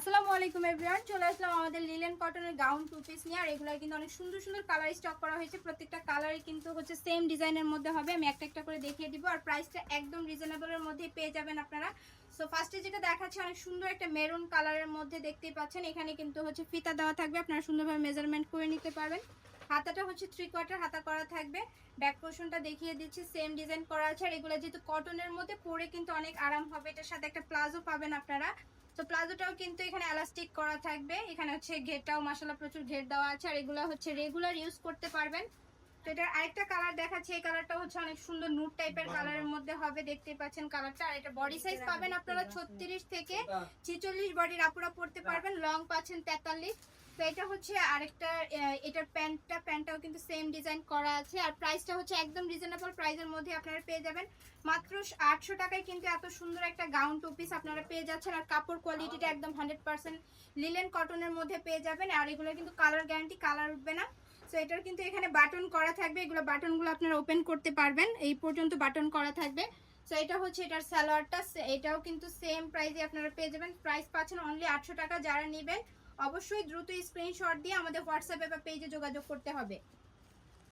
আসসালামু আলাইকুম এভরিওয়ান চলে আসলাম আমাদের লিলেন কটনের গাউন টু পিস নিয়ে। আর এগুলো কিন্তু অনেক সুন্দর সুন্দর কালার স্টক করা হয়েছে। প্রত্যেকটা কালারই কিন্তু হচ্ছে সেম ডিজাইনের মধ্যে হবে। আমি একটা একটা করে দেখিয়ে দিব। আর প্রাইসটা একদম রিজনেবলের মধ্যে পেয়ে যাবেন আপনারা। সো ফার্স্টে যেটা দেখাচ্ছে, অনেক সুন্দর একটা মেরুন কালারের মধ্যে দেখতেই পাচ্ছেন। এখানে কিন্তু হচ্ছে ফিতা দেওয়া থাকবে। আপনারা সুন্দরভাবে মেজারমেন্ট করে নিতে পারবেন। হাতাটা হচ্ছে থ্রি কোয়ার্টার হাতা করা থাকবে। ব্যাক পোর্শনটা দেখিয়ে দিচ্ছি সেম ডিজাইন করা আছে। আর এগুলো যেহেতু কটনের মধ্যে, পরে কিন্তু অনেক আরাম হবে। এটার সাথে একটা প্লাজো পাবেন আপনারা। তো প্লাজোটাও কিন্তু এখানে এলাস্টিক করা থাকবে। এখানে হচ্ছে ঘেরটাও মাসালা প্রচুর ঘের দেওয়া আছে আর এগুলো হচ্ছে রেগুলার ইউজ করতে পারবেন। তো এটার আরেকটা কালার দেখাচ্ছে এই কালারটা হচ্ছে অনেক সুন্দর নুট টাইপের কালারের মধ্যে হবে দেখতে পাচ্ছেন কালারটা আর এটা বডি সাইজ পাবেন আপনারা ছত্রিশ থেকে ছেচল্লিশ বডির আপুরা পড়তে পারবেন। লং পাচ্ছেন তেতাল্লিশ। তো এটা হচ্ছে আরেকটা এটার প্যান্টটা প্যান্টটাও কিন্তু সেম ডিজাইন করা আছে। আর প্রাইসটা হচ্ছে একদম রিজনেবল প্রাইসের মধ্যে আপনারা পেয়ে যাবেন। মাত্র আটশো টাকায় কিন্তু এত সুন্দর একটা গাউন টু পিস আপনারা পেয়ে যাচ্ছেন। আর কাপড় কোয়ালিটিটা একদম হান্ড্রেড পার্সেন্ট লিলেন কটনের মধ্যে পেয়ে যাবেন। আর এগুলো কিন্তু কালার গ্যারান্টি কালার উঠবে না। সো এটার কিন্তু এখানে বাটন করা থাকবে। এগুলো বাটনগুলো আপনারা ওপেন করতে পারবেন। এই পর্যন্ত বাটন করা থাকবে। সো এটা হচ্ছে এটার স্যালোয়ারটা এটাও কিন্তু সেম প্রাইসে আপনারা পেয়ে যাবেন। প্রাইস পাচ্ছেন অনলি আটশো টাকা। যারা নেবেন অবশ্যই দ্রুত স্ক্রিনশট দিয়ে আমাদের হোয়াটসঅ্যাপে বা পেজে যোগাযোগ করতে হবে।